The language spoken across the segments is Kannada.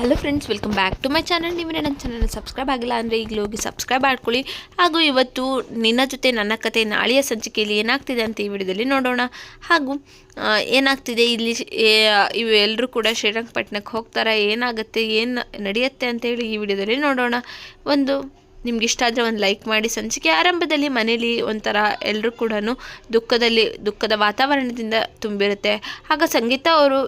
Hello friends welcome back to my channel ನೀವು ನನ್ನ ಚಾನಲ್ನ ಸಬ್ಸ್ಕ್ರೈಬ್ ಆಗಿಲ್ಲ ಅಂದರೆ ಈಗಲೂ ಹೋಗಿ ಸಬ್ಸ್ಕ್ರೈಬ್ ಮಾಡ್ಕೊಳ್ಳಿ. ಹಾಗೂ ಇವತ್ತು ನಿನ್ನ ಜೊತೆ ನನ್ನ ಕತೆ ನಾಳೆಯ ಸಂಚಿಕೆಯಲ್ಲಿ ಏನಾಗ್ತಿದೆ ಅಂತ ಈ ವಿಡಿಯೋದಲ್ಲಿ ನೋಡೋಣ. ಹಾಗೂ ಏನಾಗ್ತಿದೆ ಇಲ್ಲಿ ಇವೆಲ್ಲರೂ ಕೂಡ ಶ್ರೀರಂಗಪಟ್ಟಣಕ್ಕೆ ಹೋಗ್ತಾರೆ, ಏನಾಗುತ್ತೆ, ಏನು ನಡೆಯುತ್ತೆ ಅಂತೇಳಿ ಈ ವಿಡಿಯೋದಲ್ಲಿ ನೋಡೋಣ. ಒಂದು, ನಿಮ್ಗೆ ಇಷ್ಟ ಆದರೆ ಒಂದು ಲೈಕ್ ಮಾಡಿ. ಸಂಚಿಕೆ ಆರಂಭದಲ್ಲಿ ಮನೇಲಿ ಒಂಥರ ಎಲ್ಲರೂ ಕೂಡ ದುಃಖದಲ್ಲಿ, ದುಃಖದ ವಾತಾವರಣದಿಂದ ತುಂಬಿರುತ್ತೆ. ಆಗ ಸಂಗೀತ ಅವರು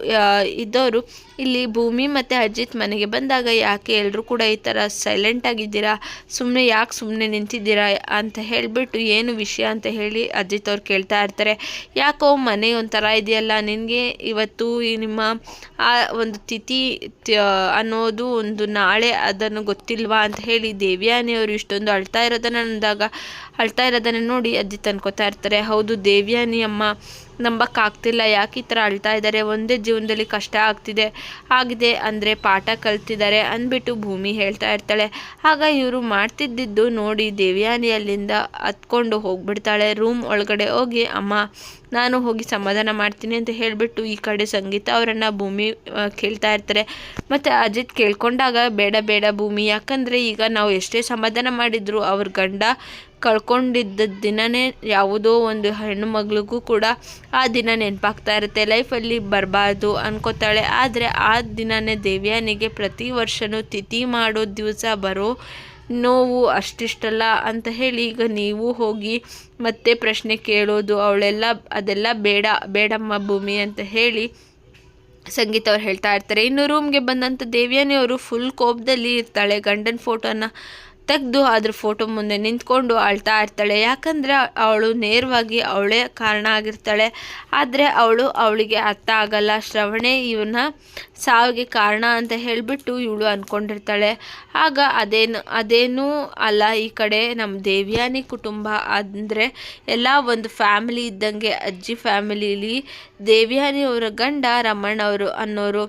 ಇದ್ದವರು ಇಲ್ಲಿ ಭೂಮಿ ಮತ್ತು ಅಜಿತ್ ಮನೆಗೆ ಬಂದಾಗ ಯಾಕೆ ಎಲ್ಲರೂ ಕೂಡ ಈ ಥರ ಸೈಲೆಂಟ್ ಆಗಿದ್ದೀರಾ? ಸುಮ್ಮನೆ ಯಾಕೆ ಸುಮ್ಮನೆ ನಿಂತಿದ್ದೀರಾ ಅಂತ ಹೇಳಿಬಿಟ್ಟು ಏನು ವಿಷಯ ಅಂತ ಹೇಳಿ ಅಜಿತ್ ಅವ್ರು ಕೇಳ್ತಾ ಇರ್ತಾರೆ. ಯಾಕೋ ಮನೆ ಒಂಥರ ಇದೆಯಲ್ಲ, ನಿನಗೆ ಇವತ್ತು ಈ ನಿಮ್ಮ, ಆ ಒಂದು ತಿಥಿ ಅನ್ನೋದು ಒಂದು ನಾಳೆ ಅದನ್ನು ಗೊತ್ತಿಲ್ವಾ ಅಂತ ಹೇಳಿ ದೇವ್ಯಾನಿಯವರು ಇಷ್ಟೊಂದು ಅಳ್ತಾ ಇರೋದನ್ನ ಅಂದಾಗ, ಅಳ್ತಾ ಇರೋದನ್ನು ನೋಡಿ ಅಜಿತ್ ಅನ್ಕೋತಾ ಇರ್ತಾರೆ. ಹೌದು ದೇವ್ಯಾನಿ ಅಮ್ಮ ನಂಬಕ್ಕಾಗ್ತಿಲ್ಲ ಯಾಕೆ ಈ ಥರ ಅಳ್ತಾ ಇದ್ದಾರೆ ಒಂದೇ ಜೀವನದಲ್ಲಿ ಕಷ್ಟ ಆಗ್ತಿದೆ. ಆಗಿದೆ ಅಂದರೆ ಪಾಠ ಕಲ್ತಿದ್ದಾರೆ ಅಂದ್ಬಿಟ್ಟು ಭೂಮಿ ಹೇಳ್ತಾ ಇರ್ತಾಳೆ. ಆಗ ಇವರು ಮಾಡ್ತಿದ್ದಿದ್ದು ನೋಡಿ ದೇವ್ಯಾನಿ ಅಲ್ಲಿಂದ ಹತ್ಕೊಂಡು ಹೋಗ್ಬಿಡ್ತಾಳೆ. ರೂಮ್ ಒಳಗಡೆ ಹೋಗಿ, ಅಮ್ಮ, ನಾನು ಹೋಗಿ ಸಮಾಧಾನ ಮಾಡ್ತೀನಿ ಅಂತ ಹೇಳಿಬಿಟ್ಟು ಈ ಕಡೆ ಸಂಗೀತ ಅವರನ್ನು ಭೂಮಿ ಕೇಳ್ತಾ ಇರ್ತಾರೆ. ಮತ್ತು ಅಜಿತ್ ಕೇಳ್ಕೊಂಡಾಗ, ಬೇಡ ಬೇಡ ಭೂಮಿ, ಯಾಕಂದರೆ ಈಗ ನಾವು ಎಷ್ಟೇ ಸಮಾಧಾನ ಮಾಡಿದ್ರು ಅವ್ರ ಗಂಡ ಕಳ್ಕೊಂಡಿದ್ದ ದಿನನೇ ಯಾವುದೋ ಒಂದು ಹೆಣ್ಣು ಮಗಳಿಗೂ ಕೂಡ ಆ ದಿನ ನೆನಪಾಗ್ತಾ ಇರುತ್ತೆ. ಲೈಫಲ್ಲಿ ಬರಬಾರ್ದು ಅನ್ಕೋತಾಳೆ. ಆದರೆ ಆ ದಿನನೇ ದೇವ್ಯಾನಿಗೆ ಪ್ರತಿ ವರ್ಷನೂ ತಿಥಿ ಮಾಡೋ ದಿವಸ ಬರೋ ನೋವು ಅಷ್ಟಿಷ್ಟಲ್ಲ ಅಂತ ಹೇಳಿ ಈಗ ನೀವು ಹೋಗಿ ಮತ್ತೆ ಪ್ರಶ್ನೆ ಕೇಳೋದು, ಅವಳೆಲ್ಲ ಅದೆಲ್ಲ ಬೇಡ, ಬೇಡಮ್ಮ ಭೂಮಿ ಅಂತ ಹೇಳಿ ಸಂಗೀತ ಅವ್ರು ಹೇಳ್ತಾ ಇರ್ತಾರೆ. ಇನ್ನು ರೂಮ್ಗೆ ಬಂದಂಥ ದೇವ್ಯಾನಿ ಅವರು ಫುಲ್ ಕೋಪದಲ್ಲಿ ಇರ್ತಾಳೆ. ಗಂಡನ ಫೋಟೋನ ತೆಗೆದು ಅದ್ರ ಫೋಟೋ ಮುಂದೆ ನಿಂತ್ಕೊಂಡು ಅಳ್ತಾ ಇರ್ತಾಳೆ. ಯಾಕಂದರೆ ಅವಳು ನೇರವಾಗಿ ಅವಳೇ ಕಾರಣ ಆಗಿರ್ತಾಳೆ. ಆದರೆ ಅವಳು ಅವಳಿಗೆ ಅರ್ಥ ಆಗಲ್ಲ. ಶ್ರವಣೆ ಇವನ ಸಾವಿಗೆ ಕಾರಣ ಅಂತ ಹೇಳಿಬಿಟ್ಟು ಇವಳು ಅಂದ್ಕೊಂಡಿರ್ತಾಳೆ ಆಗ ಅದೇನು, ಅದೇನೂ ಅಲ್ಲ. ಈ ಕಡೆ ನಮ್ಮ ದೇವ್ಯಾನಿ ಕುಟುಂಬ ಅಂದರೆ ಎಲ್ಲ ಒಂದು ಫ್ಯಾಮಿಲಿ ಇದ್ದಂಗೆ ಅಜ್ಜಿ ಫ್ಯಾಮಿಲಿಲಿ ದೇವ್ಯಾನಿ ಅವರ ಗಂಡ ರಮಣ್ ಅವರು ಅನ್ನೋರು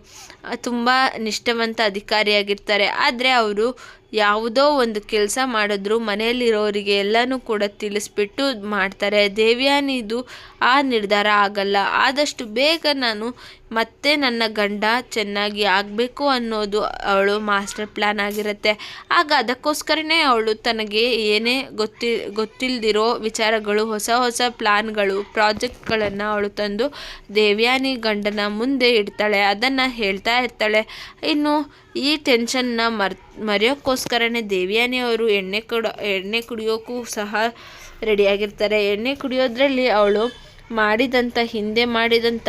ತುಂಬ ನಿಷ್ಠವಂತ ಅಧಿಕಾರಿಯಾಗಿರ್ತಾರೆ. ಆದರೆ ಅವರು ಯಾವುದೋ ಒಂದು ಕೆಲಸ ಮಾಡಿದ್ರು ಮನೆಯಲ್ಲಿರೋರಿಗೆ ಎಲ್ಲನೂ ಕೂಡ ತಿಳಿಸ್ಬಿಟ್ಟು ಮಾಡ್ತಾರೆ. ದೇವ್ಯಾನಿದು ಆ ನಿರ್ಧಾರ ಆಗಲ್ಲ. ಆದಷ್ಟು ಬೇಗ ನಾನು ಮತ್ತೆ ನನ್ನ ಗಂಡ ಚೆನ್ನಾಗಿ ಆಗಬೇಕು ಅನ್ನೋದು ಅವಳು ಮಾಸ್ಟರ್ ಪ್ಲ್ಯಾನ್ ಆಗಿರುತ್ತೆ. ಆಗ ಅದಕ್ಕೋಸ್ಕರನೇ ಅವಳು ತನಗೆ ಏನೇ ಗೊತ್ತಿ ಗೊತ್ತಿಲ್ಲದಿರೋ ವಿಚಾರಗಳು, ಹೊಸ ಹೊಸ ಪ್ಲ್ಯಾನ್ಗಳು ಪ್ರಾಜೆಕ್ಟ್ಗಳನ್ನು ಅವಳು ತಂದು ದೇವ್ಯಾನಿ ಗಂಡನ ಮುಂದೆ ಇಡ್ತಾಳೆ, ಅದನ್ನು ಹೇಳ್ತಾ ಇರ್ತಾಳೆ. ಇನ್ನು ಈ ಟೆನ್ಷನ್ನ ಮರ್, ಮರೆಯೋಕ್ಕೋಸ್ಕರನೇ ದೇವ್ಯಾನಿ ಅವರು ಎಣ್ಣೆ ಕೊಡ, ಎಣ್ಣೆ ಕುಡಿಯೋಕ್ಕೂ ಸಹ ರೆಡಿಯಾಗಿರ್ತಾರೆ. ಎಣ್ಣೆ ಕುಡಿಯೋದ್ರಲ್ಲಿ ಅವಳು ಮಾಡಿದಂಥ ಹಿಂದೆ ಮಾಡಿದಂಥ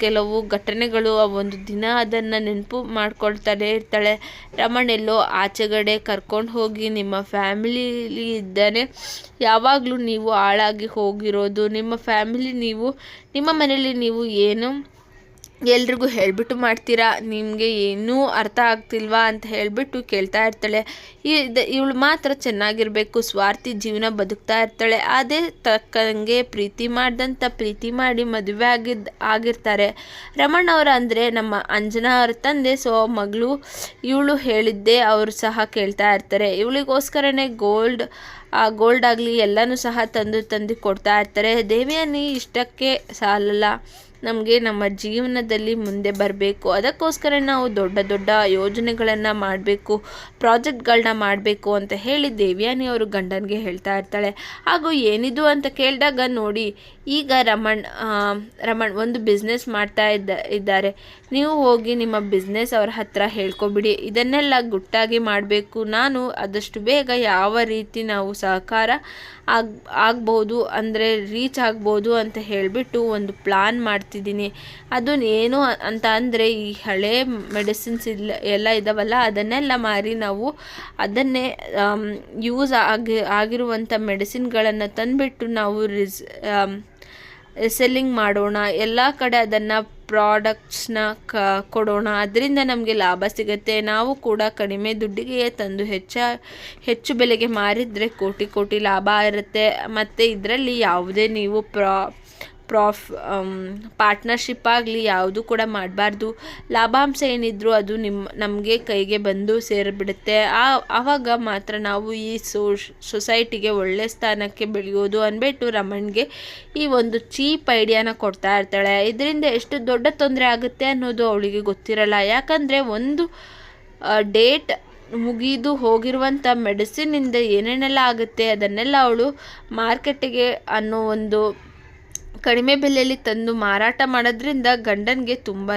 ಕೆಲವು ಘಟನೆಗಳು ಆ ಒಂದು ದಿನ ಅದನ್ನು ನೆನಪು ಮಾಡ್ಕೊಳ್ತಾನೆ ಇರ್ತಾಳೆ. ರಮಣ್ ಎಲ್ಲೋ ಆಚೆಗಡೆ ಕರ್ಕೊಂಡು ಹೋಗಿ ನಿಮ್ಮ ಫ್ಯಾಮಿಲಿಲಿ ಇದ್ದಾನೆ. ಯಾವಾಗಲೂ ನೀವು ಹಾಳಾಗಿ ಹೋಗಿರೋದು. ನಿಮ್ಮ ಫ್ಯಾಮಿಲಿ ನೀವು, ನಿಮ್ಮ ಮನೇಲಿ ನೀವು ಏನು ಎಲ್ರಿಗೂ ಹೇಳಿಬಿಟ್ಟು ಮಾಡ್ತೀರಾ? ನಿಮಗೆ ಏನೂ ಅರ್ಥ ಆಗ್ತಿಲ್ವಾ ಅಂತ ಹೇಳಿಬಿಟ್ಟು ಕೇಳ್ತಾ ಇರ್ತಾಳೆ. ಇವಳು ಮಾತ್ರ ಚೆನ್ನಾಗಿರಬೇಕು, ಸ್ವಾರ್ಥಿ ಜೀವನ ಬದುಕ್ತಾ ಇರ್ತಾಳೆ. ಅದೇ ತಕ್ಕಂಗೆ ಪ್ರೀತಿ ಮಾಡ್ದಂಥ ಪ್ರೀತಿ ಮಾಡಿ ಮದುವೆ ಆಗಿದ್ದ ಆಗಿರ್ತಾರೆ. ರಮಣ್ ಅವ್ರು ಅಂದರೆ ನಮ್ಮ ಅಂಜನಾ ಅವ್ರ ತಂದೆ, ಸೊ ಮಗಳು, ಇವಳು ಹೇಳಿದ್ದೇ ಅವರು ಸಹ ಕೇಳ್ತಾ ಇರ್ತಾರೆ. ಇವಳಿಗೋಸ್ಕರನೇ ಗೋಲ್ಡ್ ಗೋಲ್ಡ್ ಆಗಲಿ ಎಲ್ಲನೂ ಸಹ ತಂದು ತಂದು ಕೊಡ್ತಾ ಇರ್ತಾರೆ. ದೇವಿಯಾನಿ ಇಷ್ಟಕ್ಕೆ ಸಾಲಲ್ಲ. ನಮಗೆ ನಮ್ಮ ಜೀವನದಲ್ಲಿ ಮುಂದೆ ಬರಬೇಕು. ಅದಕ್ಕೋಸ್ಕರ ನಾವು ದೊಡ್ಡ ದೊಡ್ಡ ಯೋಜನೆಗಳನ್ನು ಮಾಡಬೇಕು ಪ್ರಾಜೆಕ್ಟ್ಗಳನ್ನ ಮಾಡಬೇಕು ಅಂತ ಹೇಳಿ ದೇವ್ಯಾನಿ ಅವರು ಗಂಡನಿಗೆ ಹೇಳ್ತಾ ಇರ್ತಾಳೆ. ಹಾಗೂ ಏನಿದು ಅಂತ ಕೇಳಿದಾಗ ನೋಡಿ ಈಗ ರಮಣ್ ಆ, ರಮಣ್ ಒಂದು ಬಿಸ್ನೆಸ್ ಮಾಡ್ತಾ ಇದ್ದ ಇದ್ದಾರೆ. ನೀವು ಹೋಗಿ ನಿಮ್ಮ ಬಿಸ್ನೆಸ್ ಅವ್ರ ಹತ್ರ ಹೇಳ್ಕೊಬಿಡಿ. ಇದನ್ನೆಲ್ಲ ಗುಟ್ಟಾಗಿ ಮಾಡಬೇಕು. ನಾನು ಆದಷ್ಟು ಬೇಗ ಯಾವ ರೀತಿ ನಾವು ಸಹಕಾರ ಆಗ್, ಆಗ್ಬೋದು, ಅಂದರೆ ರೀಚ್ ಆಗ್ಬೋದು ಅಂತ ಹೇಳಿಬಿಟ್ಟು ಒಂದು ಪ್ಲಾನ್ ಮಾಡ್ತಿದ್ದೀನಿ. ಅದು ಏನು ಅಂತ ಅಂದರೆ ಈ ಹಳೆ ಮೆಡಿಸಿನ್ಸ್ ಇಲ್ಲ ಎಲ್ಲ ಇದ್ದಾವಲ್ಲ ಅದನ್ನೆಲ್ಲ ಮಾರಿ ನಾವು ಅದನ್ನೇ ಯೂಸ್ ಆಗಿ ಆಗಿರುವಂಥ ಮೆಡಿಸಿನ್ಗಳನ್ನು ತಂದುಬಿಟ್ಟು ನಾವು ರಿಸ್ ಸೆಲ್ಲಿಂಗ್ ಮಾಡೋಣ. ಎಲ್ಲ ಕಡೆ ಅದನ್ನು ಪ್ರಾಡಕ್ಟ್ಸ್ನ ಕ, ಕೊಡೋಣ. ಅದರಿಂದ ನಮಗೆ ಲಾಭ ಸಿಗುತ್ತೆ. ನಾವು ಕೂಡ ಕಡಿಮೆ ದುಡ್ಡಿಗೆ ತಂದು ಹೆಚ್ಚ, ಹೆಚ್ಚು ಬೆಲೆಗೆ ಮಾರಿದರೆ ಕೋಟಿ ಕೋಟಿ ಲಾಭ ಇರುತ್ತೆ. ಮತ್ತು ಇದರಲ್ಲಿ ಯಾವುದೇ ನೀವು ಪ್ರಾ ಪ್ರಾಫ್ ಪಾರ್ಟ್ನರ್ಶಿಪ್ ಆಗಲಿ ಯಾವುದು ಕೂಡ ಮಾಡಬಾರ್ದು. ಲಾಭಾಂಶ ಏನಿದ್ರು ಅದು ನಿಮ್ಮ ನಮಗೆ ಕೈಗೆ ಬಂದು ಸೇರಿಬಿಡುತ್ತೆ. ಆ, ಆವಾಗ ಮಾತ್ರ ನಾವು ಈ ಸೋಶ್ ಸೊಸೈಟಿಗೆ ಒಳ್ಳೆ ಸ್ಥಾನಕ್ಕೆ ಬೆಳೆಯೋದು. ಅಂದ್ಬಿಟ್ಟು ರಮಣ್ಗೆ ಈ ಒಂದು ಚೀಪ್ ಐಡಿಯಾನ ಕೊಡ್ತಾ ಇರ್ತಾಳೆ. ಇದರಿಂದ ಎಷ್ಟು ದೊಡ್ಡ ತೊಂದರೆ ಆಗುತ್ತೆ ಅನ್ನೋದು ಅವಳಿಗೆ ಗೊತ್ತಿರಲ್ಲ. ಯಾಕಂದರೆ ಒಂದು ಡೇಟ್ ಮುಗಿದು ಹೋಗಿರುವಂಥ ಮೆಡಿಸಿನಿಂದ ಏನೇನೆಲ್ಲ ಆಗುತ್ತೆ ಅದನ್ನೆಲ್ಲ ಅವಳು ಮಾರ್ಕೆಟಿಗೆ ಅನ್ನೋ ಒಂದು ಕಡಿಮೆ ಬೆಲೆಯಲ್ಲಿ ತಂದು ಮಾರಾಟ ಮಾಡೋದ್ರಿಂದ ಗಂಡನಿಗೆ ತುಂಬಾ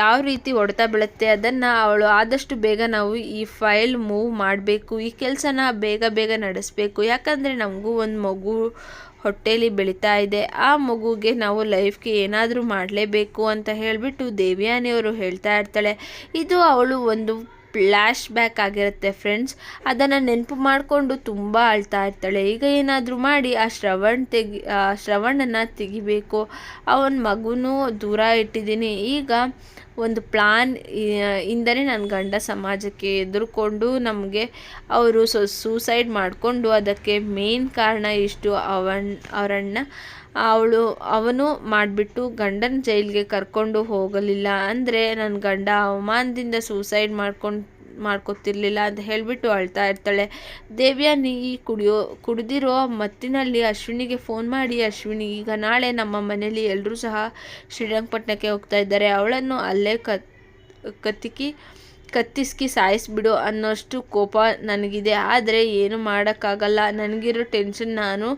ಯಾವ ರೀತಿ ಹೊಡೆತ ಬೀಳುತ್ತೆ ಅದನ್ನು ಅವಳು ಆದಷ್ಟು ಬೇಗ ನಾವು ಈ ಫೈಲ್ ಮೂವ್ ಮಾಡಬೇಕು, ಈ ಕೆಲಸನ ಬೇಗ ಬೇಗ ನಡೆಸಬೇಕು. ಯಾಕಂದರೆ ನಮಗೂ ಒಂದು ಮಗು ಹೊಟ್ಟೇಲಿ ಬೆಳೀತಾ ಇದೆ. ಆ ಮಗುಗೆ ನಾವು ಲೈಫ್ಗೆ ಏನಾದರೂ ಮಾಡಲೇಬೇಕು ಅಂತ ಹೇಳಿಬಿಟ್ಟು ದೇವ್ಯಾನಿಯವರು ಹೇಳ್ತಾ ಇರ್ತಾಳೆ. ಇದು ಅವಳು ಒಂದು ಫ್ಲ್ಯಾಶ್ ಬ್ಯಾಕ್ ಆಗಿರುತ್ತೆ ಫ್ರೆಂಡ್ಸ್ ಅದನ್ನು ನೆನಪು ಮಾಡಿಕೊಂಡು ತುಂಬ ಅಳ್ತಾ ಇರ್ತಾಳೆ. ಈಗ ಏನಾದರೂ ಮಾಡಿ ಆ ಶ್ರವಣ್ ತೆಗಿ, ಆ ಶ್ರವಣನ ತೆಗಿಬೇಕು. ಅವನ ಮಗುನೂ ದೂರ ಇಟ್ಟಿದ್ದೀನಿ. ಈಗ ಒಂದು ಪ್ಲಾನ್ ಇಂದನೇ ನನ್ನ ಗಂಡ ಸಮಾಜಕ್ಕೆ ಎದುರುಕೊಂಡು ನಮಗೆ ಅವರು ಸೊ ಸೂಸೈಡ್ ಮಾಡಿಕೊಂಡು ಅದಕ್ಕೆ ಮೇನ್ ಕಾರಣ ಇಷ್ಟು ಅವನ್, ಅವರಣ್ಣ. ಅವಳು, ಅವನು ಮಾಡಿಬಿಟ್ಟು ಗಂಡನ ಜೈಲಿಗೆ ಕರ್ಕೊಂಡು ಹೋಗಲಿಲ್ಲ. ಅಂದರೆ ನನ್ನ ಗಂಡ ಅವಮಾನದಿಂದ ಸೂಸೈಡ್ ಮಾಡ್ಕೊಂಡು ಮಾಡ್ಕೊತಿರ್ಲಿಲ್ಲ ಅಂತ ಹೇಳಿಬಿಟ್ಟು ಅಳ್ತಾ ಇರ್ತಾಳೆ. ದೇವ್ಯಾನಿ ಈ ಕುಡಿಯೋ, ಕುಡಿದಿರೋ ಮತ್ತಿನಲ್ಲಿ ಅಶ್ವಿನಿಗೆ ಫೋನ್ ಮಾಡಿ, ಅಶ್ವಿನಿ, ಈಗ ನಾಳೆ ನಮ್ಮ ಮನೇಲಿ ಎಲ್ಲರೂ ಸಹ ಶ್ರೀರಂಗಪಟ್ಟಣಕ್ಕೆ ಹೋಗ್ತಾ ಇದ್ದಾರೆ. ಅವಳನ್ನು ಅಲ್ಲೇ ಕತ್, ಕತ್ತಿಕಿ ಕತ್ತಿಸ್ಕಿ ಸಾಯಿಸ್ಬಿಡು ಅನ್ನೋಷ್ಟು ಕೋಪ ನನಗಿದೆ. ಆದರೆ ಏನು ಮಾಡೋಕ್ಕಾಗಲ್ಲ. ನನಗಿರೋ ಟೆನ್ಷನ್ ನಾನು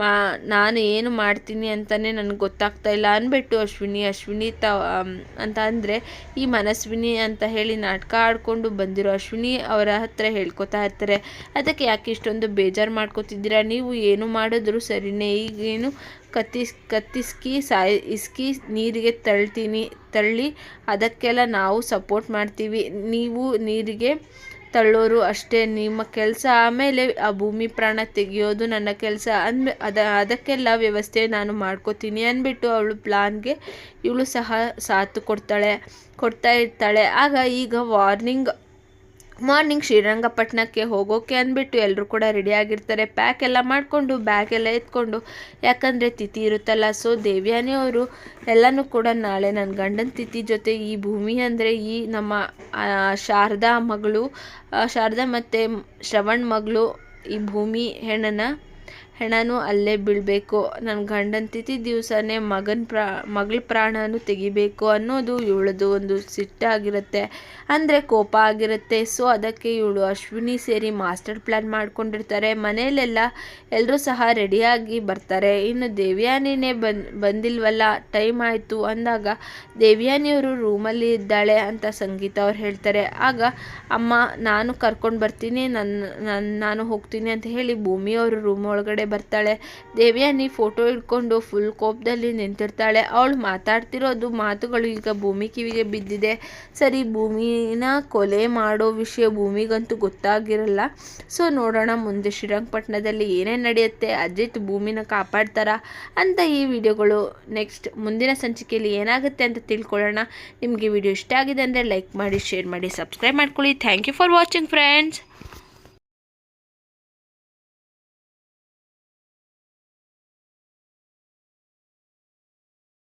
ಮಾ, ನಾನು ಏನು ಮಾಡ್ತೀನಿ ಅಂತಲೇ ನನಗೆ ಗೊತ್ತಾಗ್ತಾ ಇಲ್ಲ ಅಂದ್ಬಿಟ್ಟು ಅಶ್ವಿನಿ ಅಶ್ವಿನಿ ತ ಅಂತ ಅಂದರೆ ಈ ಮನಸ್ವಿನಿ ಅಂತ ಹೇಳಿ ನಾಟಕ ಆಡಿಕೊಂಡು ಬಂದಿರೋ ಅಶ್ವಿನಿ ಅವರ ಹತ್ರ ಹೇಳ್ಕೊತಾ ಇರ್ತಾರೆ. ಅದಕ್ಕೆ ಯಾಕೆ ಇಷ್ಟೊಂದು ಬೇಜಾರು ಮಾಡ್ಕೋತಿದ್ದೀರಾ? ನೀವು ಏನು ಮಾಡಿದ್ರು ಸರಿನೇ. ಈಗೇನು ಕತ್ತಿಸ್, ಕತ್ತಿಸ್ಕಿ ಸಾಯ್, ಇಸ್ಕಿ ನೀರಿಗೆ ತಳ್ತೀನಿ, ತಳ್ಳಿ ಅದಕ್ಕೆಲ್ಲ ನಾವು ಸಪೋರ್ಟ್ ಮಾಡ್ತೀವಿ. ನೀವು ನೀರಿಗೆ ತಳ್ಳೋರು ಅಷ್ಟೇ. ನಿಮ್ಮ ಕೆಲಸ ಆಮೇಲೆ ಆ ಭೂಮಿ ಪ್ರಾಣ ತೆಗೆಯೋದು ನನ್ನ ಕೆಲಸ. ಅಂದ ಅದ, ಅದಕ್ಕೆಲ್ಲ ವ್ಯವಸ್ಥೆ ನಾನು ಮಾಡ್ಕೋತೀನಿ ಅಂದ್ಬಿಟ್ಟು ಅವಳು ಪ್ಲಾನ್ಗೆ ಇವಳು ಸಹ ಸಾಥ್ ಕೊಡ್ತಾಳೆ, ಕೊಡ್ತಾ ಇರ್ತಾಳೆ. ಆಗ ಈಗ ವಾರ್ನಿಂಗ್ ಮಾರ್ನಿಂಗ್ ಶ್ರೀರಂಗಪಟ್ಟಣಕ್ಕೆ ಹೋಗೋಕೆ ಅಂದ್ಬಿಟ್ಟು ಎಲ್ಲರೂ ಕೂಡ ರೆಡಿಯಾಗಿರ್ತಾರೆ ಪ್ಯಾಕ್ ಎಲ್ಲ ಮಾಡಿಕೊಂಡು ಬ್ಯಾಗ್ ಎಲ್ಲ ಎತ್ಕೊಂಡು. ಯಾಕಂದರೆ ತಿಥಿ ಇರುತ್ತಲ್ಲ ಸೊ ದೇವ್ಯಾನಿ ಅವರು ಎಲ್ಲನೂ ಕೂಡ ನಾಳೆ ನನ್ನ ಗಂಡನ ತಿಥಿ ಜೊತೆ ಈ ಭೂಮಿ ಅಂದರೆ ಈ ನಮ್ಮ ಶಾರದಾ ಮಗಳು ಶಾರದಾ ಮತ್ತು ಶ್ರವಣ್ ಮಗಳು ಈ ಭೂಮಿ ಹೆಣ್ಣನ್ನು ಹೆಣನೂ ಅಲ್ಲೇ ಬೀಳಬೇಕು. ನನ್ನ ಗಂಡನ ತಿಥಿ ದಿವಸನೇ ಮಗನ ಪ್ರಾ, ಮಗಳ ಪ್ರಾಣನೂ ತೆಗಿಬೇಕು ಅನ್ನೋದು ಇವಳದು ಒಂದು ಸಿಟ್ಟಾಗಿರುತ್ತೆ. ಅಂದರೆ ಕೋಪ ಆಗಿರುತ್ತೆ. ಸೊ, ಅದಕ್ಕೆ ಇವಳು ಅಶ್ವಿನಿ ಸೇರಿ ಮಾಸ್ಟರ್ ಪ್ಲ್ಯಾನ್ ಮಾಡ್ಕೊಂಡಿರ್ತಾರೆ. ಮನೆಯಲ್ಲೆಲ್ಲ ಎಲ್ಲರೂ ಸಹ ರೆಡಿಯಾಗಿ ಬರ್ತಾರೆ. ಇನ್ನು ದೇವ್ಯಾನಿನೇ ಬಂದ್, ಬಂದಿಲ್ವಲ್ಲ? ಟೈಮ್ ಆಯಿತು ಅಂದಾಗ ದೇವ್ಯಾನಿಯವರು ರೂಮಲ್ಲಿ ಇದ್ದಾಳೆ ಅಂತ ಸಂಗೀತ ಅವ್ರು ಹೇಳ್ತಾರೆ. ಆಗ ಅಮ್ಮ, ನಾನು ಕರ್ಕೊಂಡು ಬರ್ತೀನಿ. ನನ್ನ ನಾನು ಹೋಗ್ತೀನಿ ಅಂತ ಹೇಳಿ ಭೂಮಿಯವರು ರೂಮ್ ಒಳಗಡೆ ಬರ್ತಾಳೆ. ದೇವ್ಯಾನಿ ಫೋಟೋ ಹಿಡ್ಕೊಂಡು ಫುಲ್ ಕೋಪದಲ್ಲಿ ನಿಂತಿರ್ತಾಳೆ. ಅವಳು ಮಾತಾಡ್ತಿರೋದು ಮಾತುಗಳು ಈಗ ಭೂಮಿ ಕಿವಿಗೆ ಬಿದ್ದಿದೆ. ಸರಿ, ಭೂಮಿನ ಕೊಲೆ ಮಾಡೋ ವಿಷಯ ಭೂಮಿಗಂತೂ ಗೊತ್ತಾಗಿರಲ್ಲ. ಸೊ ನೋಡೋಣ ಮುಂದೆ ಶ್ರೀರಂಗಪಟ್ಟಣದಲ್ಲಿ ಏನೇ ನಡೆಯುತ್ತೆ, ಅಜಿತ್ ಭೂಮಿನ ಕಾಪಾಡ್ತಾರ ಅಂತ ಈ ವಿಡಿಯೋಗಳು. ನೆಕ್ಸ್ಟ್ ಮುಂದಿನ ಸಂಚಿಕೆಯಲ್ಲಿ ಏನಾಗುತ್ತೆ ಅಂತ ತಿಳ್ಕೊಳ್ಳೋಣ. ನಿಮಗೆ ವಿಡಿಯೋ ಇಷ್ಟ ಆಗಿದೆ ಅಂದರೆ ಲೈಕ್ ಮಾಡಿ ಶೇರ್ ಮಾಡಿ ಸಬ್ಸ್ಕ್ರೈಬ್ ಮಾಡ್ಕೊಳ್ಳಿ. Thank you for watching friends